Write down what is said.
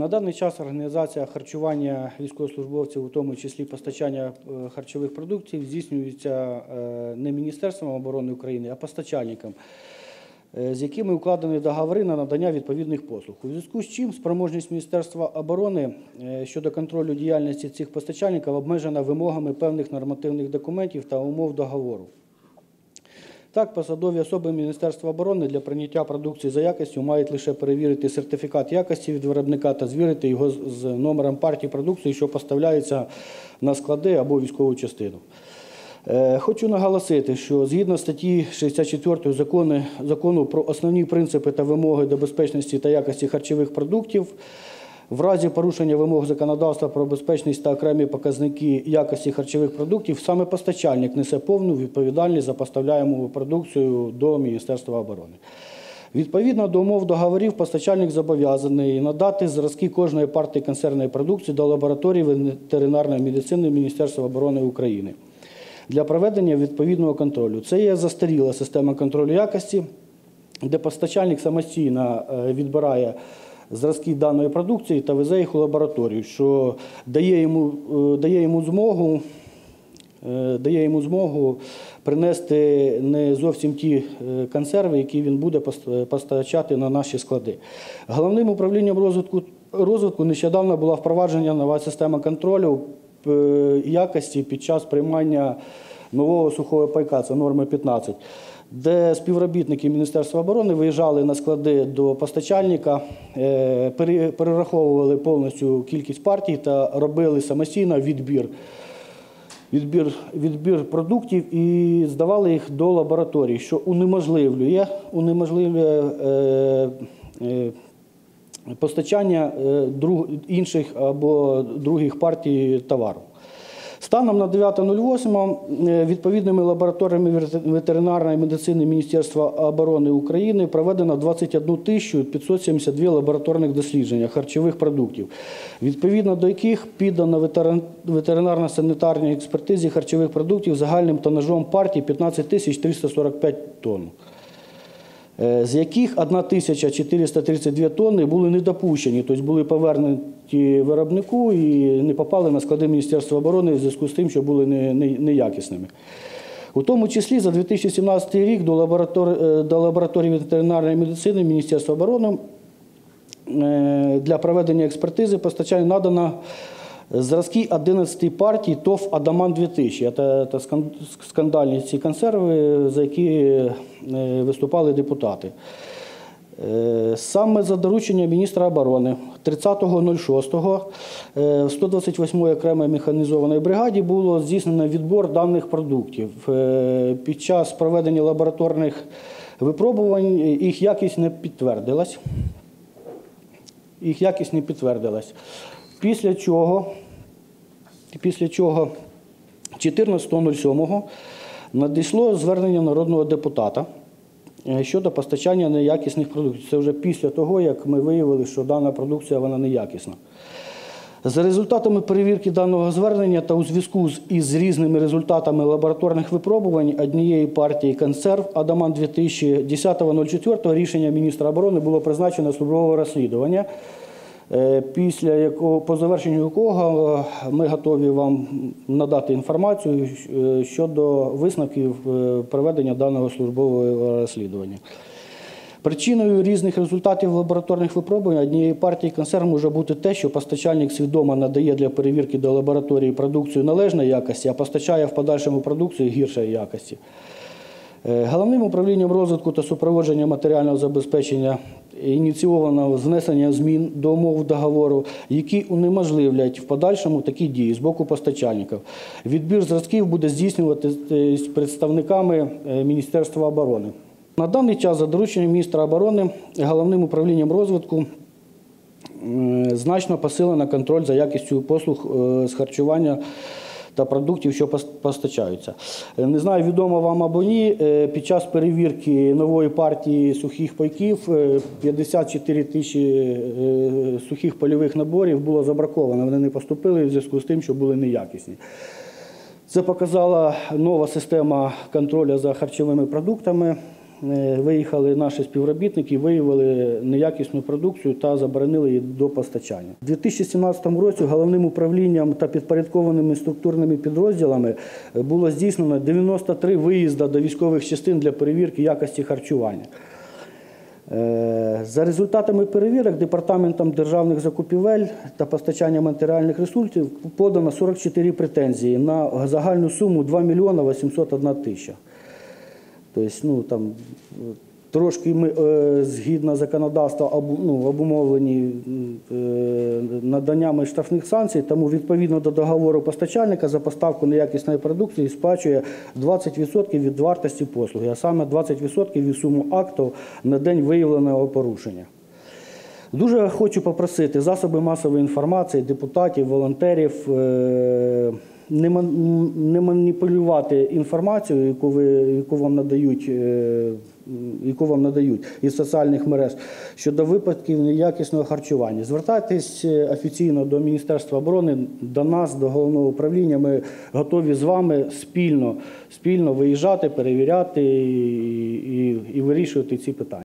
На даний час організація харчування військовослужбовців, у тому числі постачання е, харчових продуктів, здійснюється е, не Міністерством оборони України, а постачальником, е, з якими укладені договори на надання відповідних послуг. У зв'язку з чим спроможність Міністерства оборони щодо контролю діяльності цих постачальників обмежена вимогами певних нормативних документів та умов договору. Так, посадові особи Міністерства оборони для прийняття продукції за якістю мають лише перевірити сертифікат якості від виробника та звірити його з- номером партії продукції, що поставляється на склади або військову частину. Е, Хочу наголосити, що згідно статті 64 закону, закону про основні принципи та вимоги до безпечності та якості харчових продуктів, в разі порушення вимог законодавства про безпечність та окремі показники якості харчових продуктів, саме постачальник несе повну відповідальність за поставляємо продукцію до Міністерства оборони. Відповідно до умов договорів, постачальник зобов'язаний надати зразки кожної партії консервної продукції до лабораторії ветеринарної медицини Міністерства оборони України для проведення відповідного контролю. Це є застаріла система контролю якості, де постачальник самостійно е, відбирає зразки даної продукції та везе їх у лабораторію, що дає йому, е, дає йому змогу. е, Дає йому змогу принести не зовсім ті е, консерви, які він буде постачати на наші склади. Головним управлінням розвитку, розвитку нещодавно була впроваджена нова система контролю якості під час приймання нового сухого пайка, це норми 15, де співробітники Міністерства оборони виїжджали на склади до постачальника, е, перераховували повністю кількість партій та робили самостійно відбір відбір, відбір продуктів і здавали їх до лабораторій, що унеможливлює, унеможливлює е, е, постачання інших або других партій товару. Станом на 9.08 е, відповідними лабораторіями ветеринарної медицини Міністерства оборони України проведено 21 тисячу 572 лабораторних дослідження харчових продуктів, відповідно до яких піддано ветеринарно-санітарній експертизі харчових продуктів загальним тонажом партії 15 тисяч 345 тонн з яких 1432 тонни були недопущені, тобто були повернуті виробнику і не попали на склади Міністерства оборони в зв'язку з тим, що були не- не- неякісними. У тому числі за 2017 рік до лаборатор- е, до лабораторії ветеринарної медицини Міністерства оборони е, для проведення експертизи постачання надано зразки 11 партій ТОВ Адаман 2000. Це, скандальні ці консерви, за які е, виступали депутати. Е, Саме за доручення міністра оборони 30.06 е, в 128-ї окремої механізованої бригаді було здійснено відбор даних продуктів. Під час проведення лабораторних випробувань їх якість не підтвердилась їх якість не підтвердилась. Після чого, після чого 14.07 надійшло звернення народного депутата е, щодо постачання неякісних продуктів. Це вже після того, як ми виявили, що дана продукція вона неякісна. За результатами перевірки даного звернення та у зв'язку із різними результатами лабораторних випробувань однієї партії консерв Адаман 2000 10.04 рішення міністра оборони було призначено службове розслідування, після якого по завершенню якого е, ми готові вам надати інформацію е, щодо висновків е, проведення даного службового розслідування. Причиною різних результатів лабораторних випробувань однієї партії консерв може бути те, що постачальник свідомо надає для перевірки до лабораторії продукцію належної якості, а постачає в подальшому продукцію гіршої якості. Е, Головним управлінням розвитку та супроводження матеріального забезпечення ініційовано знесення змін до умов договору, які унеможливлять в подальшому такі дії з боку постачальників. Відбір зразків буде здійснюватись представниками е, Міністерства оборони. На даний час за дорученням міністра оборони головним управлінням розвитку е, значно посилено контроль за якістю послуг е, з харчування та продуктів, що пос- постачаються. Е, Не знаю, відомо вам або ні. е, Під час перевірки нової партії сухих пайків е, 54 тисячі е, сухих польових наборів було забраковано. Вони не поступили в зв'язку з тим, що були неякісні. Це показала нова система контролю за харчовими продуктами. Е, виїхали наші співробітники, виявили неякісну продукцію та заборонили її до постачання. У 2017 році головним управлінням та підпорядкованими структурними підрозділами е, було здійснено 93 виїзди до військових частин для перевірки якості харчування. Е, За результатами перевірок Департаментом державних закупівель та постачання матеріальних ресурсів подано 44 претензії на загальну суму 2 мільйона 801 тисяча. Тобто, ну, там, трошки ми е, згідно законодавства ну, обумовлені е, наданнями штрафних санкцій, тому відповідно до договору постачальника за поставку неякісної продукції сплачує 20% від вартості послуги, а саме 20% від суми актів на день виявленого порушення. Дуже хочу попросити засоби масової інформації, депутатів, волонтерів е, не ман- не маніпулювати інформацією, яку ви яку вам надають. е, Яку вам надають із соціальних мереж щодо випадків неякісного харчування. Звертайтесь е, офіційно до Міністерства оборони, до нас, до головного управління. Ми готові з вами спільно, спільно виїжджати, перевіряти і, і, і вирішувати ці питання.